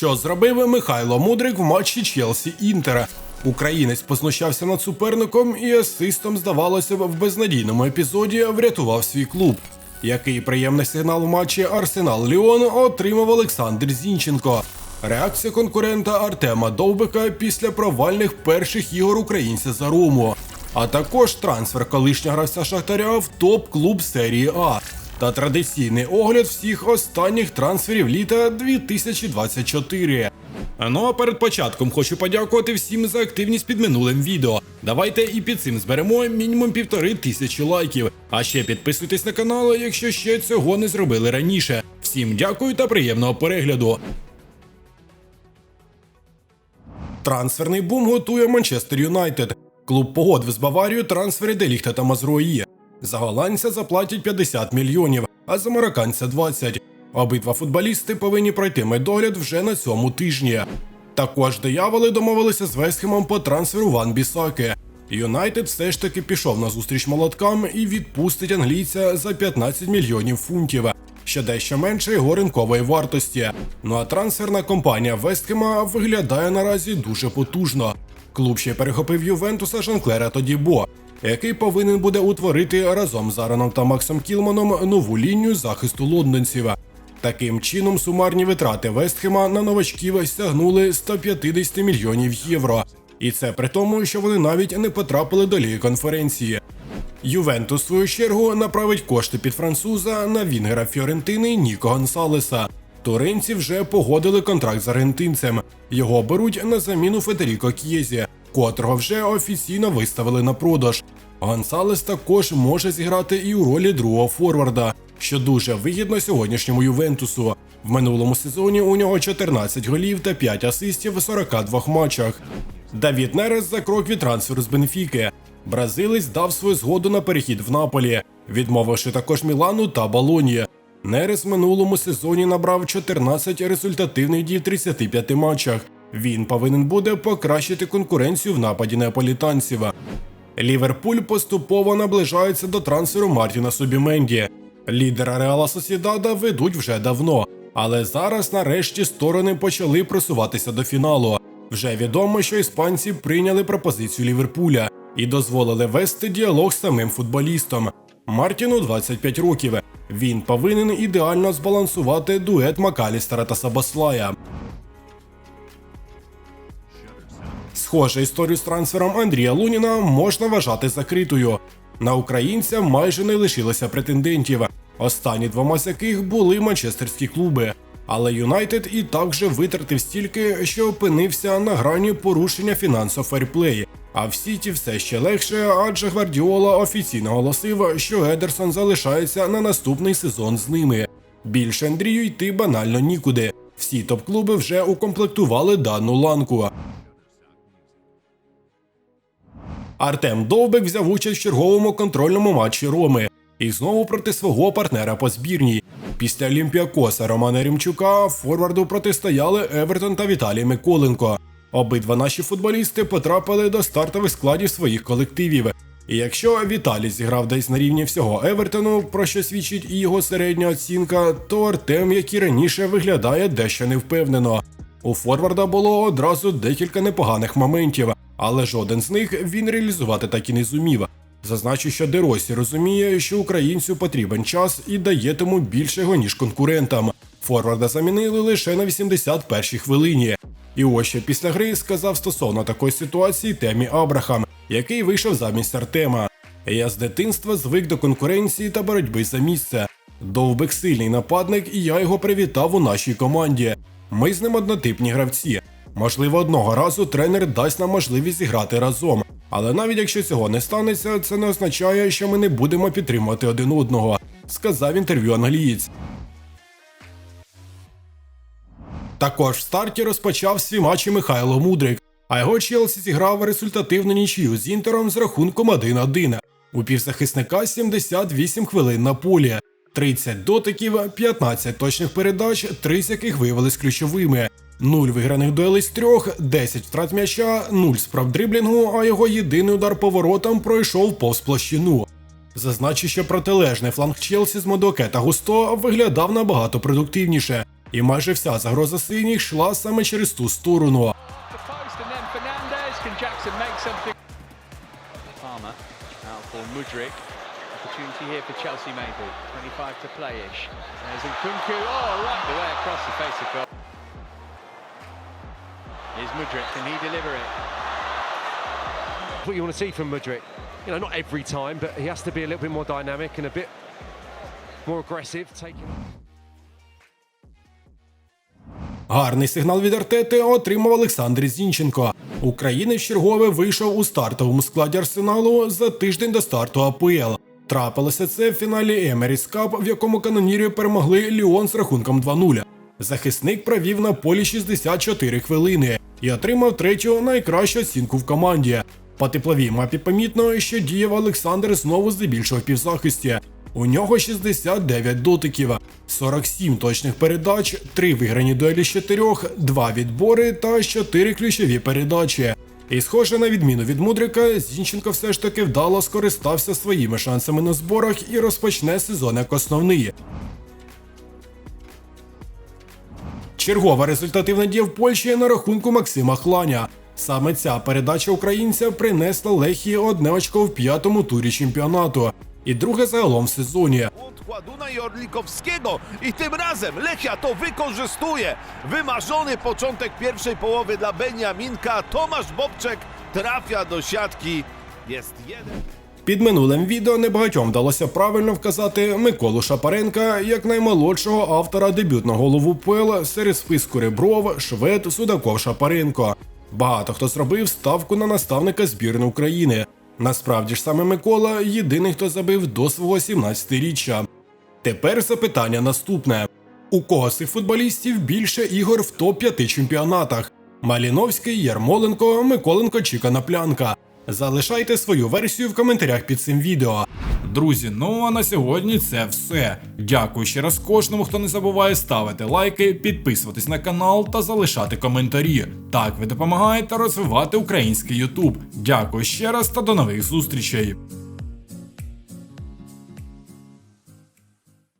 Що зробив Михайло Мудрик в матчі Челсі Інтера? Українець познущався над суперником і асистом, здавалося б, в безнадійному епізоді врятував свій клуб. Який приємний сигнал в матчі Арсенал Ліон отримав Олександр Зінченко. Реакція конкурента Артема Довбика після провальних перших ігор українця за Рому, а також трансфер колишнього гравця Шахтаря в топ-клуб серії А та традиційний огляд всіх останніх трансферів літа 2024. Ну а перед початком хочу подякувати всім за активність під минулим відео. Давайте і під цим зберемо мінімум півтори тисячі лайків. А ще підписуйтесь на канал, якщо ще цього не зробили раніше. Всім дякую та приємного перегляду. Трансферний бум готує Манчестер Юнайтед. Клуб погодив з Баварією трансфери Деліхта та Мазруї. За голландця заплатять 50 мільйонів, а за марокканця 20. Обидва футболісти повинні пройти медогляд вже на цьому тижні. Також дияволи домовилися з Вестхемом по трансферу Ван Бісаки. Юнайтед все ж таки пішов на зустріч молоткам і відпустить англійця за 15 мільйонів фунтів, що дещо менше його ринкової вартості. Ну а трансферна компанія Вестхема виглядає наразі дуже потужно. Клуб ще перехопив Ювентуса Жанклера Тодібо, який повинен буде утворити разом з Араном та Максом Кілманом нову лінію захисту лондонців. Таким чином, сумарні витрати Вестхема на новачків сягнули 150 мільйонів євро. І це при тому, що вони навіть не потрапили до ліги конференції. Ювентус, в свою чергу, направить кошти під француза на Вінгера Фіорентини Ніко Гонсалеса. Туринці вже погодили контракт з аргентинцем. Його беруть на заміну Федеріко К'єзі, котрого вже офіційно виставили на продаж. Гонсалес також може зіграти і у ролі другого форварда, що дуже вигідно сьогоднішньому Ювентусу. В минулому сезоні у нього 14 голів та 5 асистів у 42 матчах. Давід Нерес за крок від трансферу з Бенфіки. Бразилець дав свою згоду на перехід в Наполі, відмовивши також Мілану та Балоні. Нерес минулому сезоні набрав 14 результативних дій в 35 матчах. Він повинен буде покращити конкуренцію в нападі неаполітанців. Ліверпуль поступово наближається до трансферу Мартіна Субіменді. Лідера Реала Сосідада ведуть вже давно, але зараз нарешті сторони почали просуватися до фіналу. Вже відомо, що іспанці прийняли пропозицію Ліверпуля і дозволили вести діалог з самим футболістом. Мартіну 25 років. Він повинен ідеально збалансувати дует Макалістера та Сабаслая. Схоже, історію з трансфером Андрія Луніна можна вважати закритою. На українця майже не лишилося претендентів, останні двома з яких були манчестерські клуби. Але Юнайтед і так вже витратив стільки, що опинився на грані порушення фінансового ферплеї. А в Сіті все ще легше, адже Гвардіола офіційно оголосив, що Едерсон залишається на наступний сезон з ними. Більше Андрію йти банально нікуди. Всі топ-клуби вже укомплектували дану ланку. Артем Довбек взяв участь в черговому контрольному матчі Роми і знову проти свого партнера по збірній. Після Олімпіакоса Романа Рімчука форварду протистояли Евертон та Віталій Миколенко. Обидва наші футболісти потрапили до стартових складів своїх колективів. І якщо Віталій зіграв десь на рівні всього Евертону, про що свідчить і його середня оцінка, то Артем, як і раніше, виглядає дещо невпевнено. У Форварда було одразу декілька непоганих моментів, але жоден з них він реалізувати так і не зумів. Зазначу, що Деросі розуміє, що українцю потрібен час і дає тому більше його, ніж конкурентам. Форварда замінили лише на 81-й хвилині. І ось що після гри сказав стосовно такої ситуації Темі Абрахам, який вийшов замість Артема. Я з дитинства звик до конкуренції та боротьби за місце. Довбек сильний нападник, і я його привітав у нашій команді. Ми з ним однотипні гравці. Можливо, одного разу тренер дасть нам можливість зіграти разом. Але навіть якщо цього не станеться, це не означає, що ми не будемо підтримувати один одного, сказав інтерв'ю англієць. Також в старті розпочав свій матчі Михайло Мудрик, а його Челсі зіграв результативну нічию з інтером з рахунком 1-1. У півзахисника 78 хвилин на полі, 30 дотиків, 15 точних передач, 3 з яких виявились ключовими. 0 виграних дуелей з трьох, 10 втрат м'яча, 0 справ дриблінгу, а його єдиний удар поворотом пройшов повз площину. Зазначу, що протилежний фланг Челсі з Модоке та Густо виглядав набагато продуктивніше. І майже вся загроза синіх йшла саме через ту сторону. Opportunity here for Chelsea maybe. 25 to play-ish. There's Nkunku. Oh, right the way across the face of goal. Here's Mudrik. Can he deliver it? what you want to see from Mudrik. You know, not every time, but he has to be a little bit more dynamic and a bit more aggressive, taking. Гарний сигнал від Артети отримав Олександр Зінченко. Українець чергове вийшов у стартовому складі арсеналу за тиждень до старту АПЛ. Трапилося це в фіналі Емеріс Кап, в якому канонірі перемогли Ліон з рахунком 2-0. Захисник провів на полі 64 хвилини і отримав третю найкращу оцінку в команді. По тепловій мапі помітно, що діяв Олександр знову здебільшого в півзахисті. У нього 69 дотиків, 47 точних передач, 3 виграні дуелі з 4, 2 відбори та 4 ключові передачі. І схоже на відміну від Мудрика, Зінченко все ж таки вдало скористався своїми шансами на зборах і розпочне сезон як основний. Чергова результативна дія в Польщі на рахунку Максима Хланя. Саме ця передача українця принесла Лехії одне очко в п'ятому турі чемпіонату і друге загалом в сезоні. Błąd Ładuna i Orlikowskiego i tym razem Lechia to wykorzystuje. Wymarzony początek pierwszej połowy dla Beniaminka. Tomasz Bobczek trafia do siatki. Jest jeden. Під минулим відео небагатьом вдалося правильно вказати Миколу Шапаренка як наймолодшого автора дебютного голову ПЛ серед списку Ребров, Швед, Судаков Шапаренко. Багато хто зробив ставку на наставника збірної України. Насправді ж саме Микола єдиний, хто забив до свого 17-річчя. Тепер запитання наступне: у кого з цих футболістів більше ігор в топ-5 чемпіонатах? Маліновський, Ярмоленко, Миколенко чи Канаплянка? Залишайте свою версію в коментарях під цим відео. Друзі, ну а на сьогодні це все. Дякую ще раз кожному, хто не забуває ставити лайки, підписуватись на канал та залишати коментарі. Так ви допомагаєте розвивати український Ютуб. Дякую ще раз та до нових зустрічей.